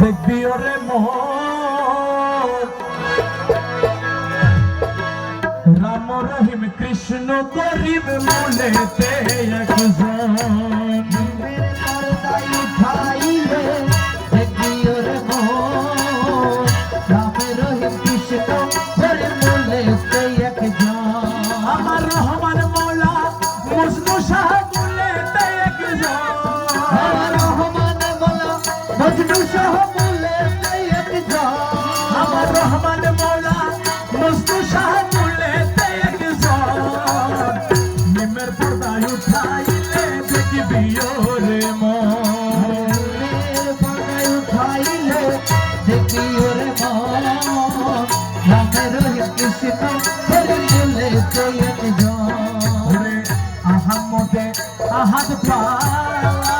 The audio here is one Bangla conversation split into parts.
দেখবি ওরে মোহ রাম রহিম কৃষ্ণ গরিব মনেতে একজন। আমার রহমান উঠাইলে দেখবি ওরে মন। বানাই উঠাইলে দেখবি ওরে মন। রাখে রয়ে কৃষিত ফেলে চলে চলে জন আহামদে আহাত পালা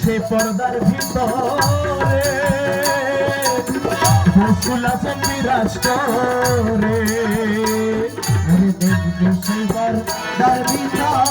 সে পর্দার ভিতরে। মুসুল আছেন বিরাজ করে। সেই ভিতরে।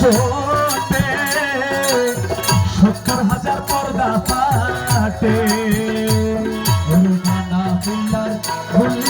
ছোটে সত্তর হাজার পর্দা পাটে ফুল্লার ফুল্লি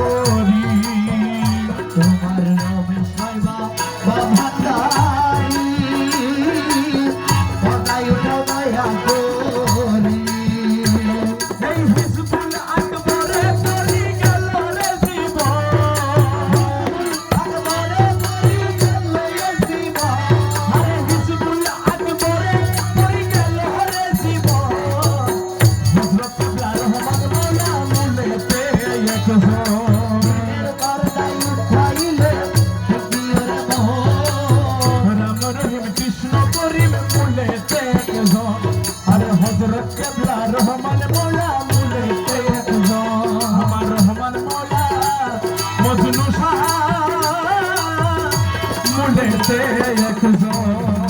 પાસે રખજો